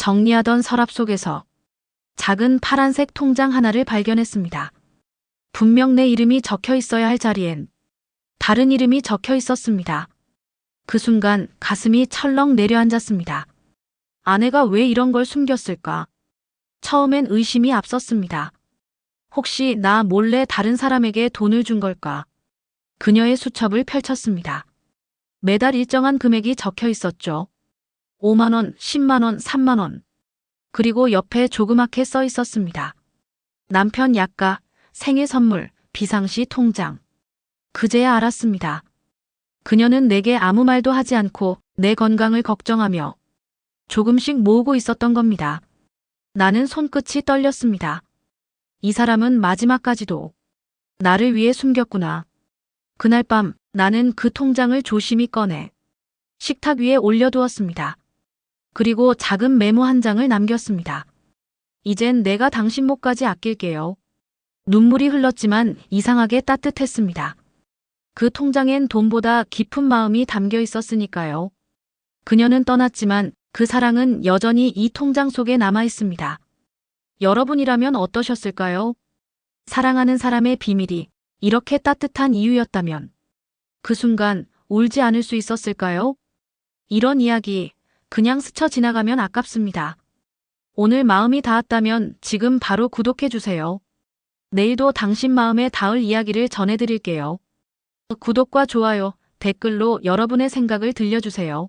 정리하던 서랍 속에서 작은 파란색 통장 하나를 발견했습니다. 분명 내 이름이 적혀 있어야 할 자리엔 다른 이름이 적혀 있었습니다. 그 순간 가슴이 철렁 내려앉았습니다. 아내가 왜 이런 걸 숨겼을까? 처음엔 의심이 앞섰습니다. 혹시 나 몰래 다른 사람에게 돈을 준 걸까? 그녀의 수첩을 펼쳤습니다. 매달 일정한 금액이 적혀 있었죠. 5만원, 10만원, 3만원. 그리고 옆에 조그맣게 써 있었습니다. 남편 약가, 생일 선물, 비상시 통장. 그제야 알았습니다. 그녀는 내게 아무 말도 하지 않고 내 건강을 걱정하며 조금씩 모으고 있었던 겁니다. 나는 손끝이 떨렸습니다. 이 사람은 마지막까지도 나를 위해 숨겼구나. 그날 밤 나는 그 통장을 조심히 꺼내 식탁 위에 올려두었습니다. 그리고 작은 메모 한 장을 남겼습니다. 이젠 내가 당신 목까지 아낄게요. 눈물이 흘렀지만 이상하게 따뜻했습니다. 그 통장엔 돈보다 깊은 마음이 담겨 있었으니까요. 그녀는 떠났지만 그 사랑은 여전히 이 통장 속에 남아 있습니다. 여러분이라면 어떠셨을까요? 사랑하는 사람의 비밀이 이렇게 따뜻한 이유였다면 그 순간 울지 않을 수 있었을까요? 이런 이야기 그냥 스쳐 지나가면 아깝습니다. 오늘 마음이 닿았다면 지금 바로 구독해주세요. 내일도 당신 마음에 닿을 이야기를 전해드릴게요. 구독과 좋아요, 댓글로 여러분의 생각을 들려주세요.